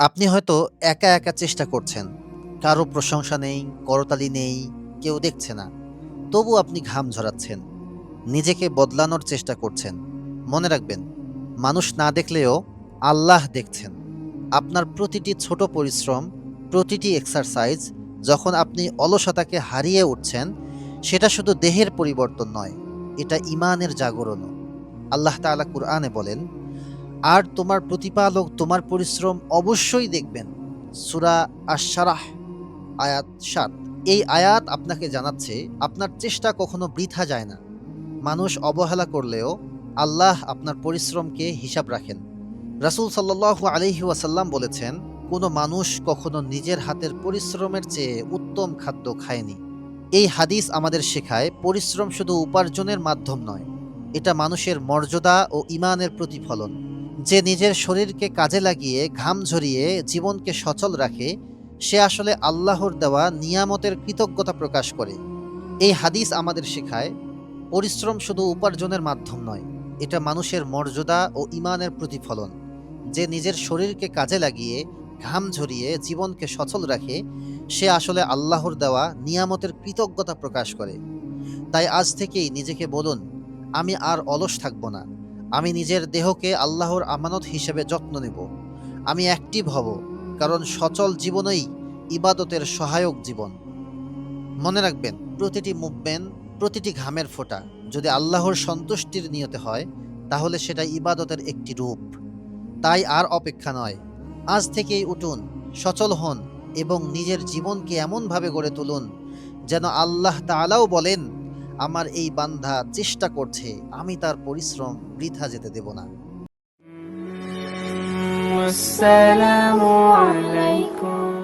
আপনি হয়তো একা একা চেষ্টা করছেন। কারও প্রশংসা নেই, করতালি নেই, কেউ দেখছে না। তবু আপনি ঘাম ঝরাচ্ছেন। নিজেকে বদলানোর চেষ্টা করছেন। মনে রাখবেন, মানুষ না দেখলেও আল্লাহ দেখছেন। আপনার প্রতিটি ছোট পরিশ্রম, প্রতিটি এক্সারসাইজ যখন আপনি অলসতাকে হারিয়ে উঠছেন, সেটা শুধু দেহের পরিবর্তন নয়, এটা ইমানের জাগরণও। আল্লাহ তাআলা কুরআনে বলেন আর তোমার প্রতিপালক, তোমার পরিশ্রম অবশ্যই দেখবেন। সুরা আশারাহ আয়াত সাত। এই আয়াত আপনাকে জানাচ্ছে, আপনার চেষ্টা কখনো বৃথা যায় না। মানুষ অবহেলা করলেও আল্লাহ আপনার পরিশ্রমকে হিসাব রাখেন। রাসূল সাল্লাল্লাহু আলাইহি ওয়াসাল্লাম বলেছেন, কোনো মানুষ কখনো নিজের হাতের পরিশ্রমের চেয়ে উত্তম খাদ্য খায়নি। এই হাদিস আমাদের শেখায়, পরিশ্রম শুধু উপার্জনের মাধ্যম নয়, এটা মানুষের মর্যাদা ও ইমানের প্রতিফলন। যে নিজের শরীরকে কাজে লাগিয়ে, ঘাম ঝরিয়ে জীবনকে সচল রাখে, সে আসলে আল্লাহর দেওয়া নিয়ামতের কৃতজ্ঞতা প্রকাশ করে। এই হাদিস আমাদের শেখায়, পরিশ্রম শুধু উপার্জনের মাধ্যম নয়, এটা মানুষের মর্যাদা ও ইমানের প্রতিফলন। যে নিজের শরীরকে কাজে লাগিয়ে, ঘাম ঝরিয়ে জীবনকে সচল রাখে, সে আসলে আল্লাহর দেওয়া নিয়ামতের কৃতজ্ঞতা প্রকাশ করে। তাই আজ থেকেই নিজেকে বলুন, আমি আর অলস থাকব না। আমি নিজের দেহকে আল্লাহর আমানত হিসেবে যত্ন নেব। আমি অ্যাক্টিভ হব কারণ সচল জীবনই ইবাদতের সহায়ক জীবন। মনে রাখবেন, প্রতিটি মুভমেন্ট, প্রতিটি ঘামের ফোঁটা যদি আল্লাহর সন্তুষ্টির নিয়তে হয়, তাহলে সেটা ইবাদতের একটি রূপ। তাই আর অপেক্ষা নয়, আজ থেকেই উঠুন, সচল হন এবং নিজের জীবনকে এমনভাবে গড়ে তুলুন যেন আল্লাহ তাআলাও বলেন আমার এই বান্ধা চেষ্টা করছে আমি তার পরিশ্রম বৃথা যেতে দেব না। আসসালামু আলাইকুম।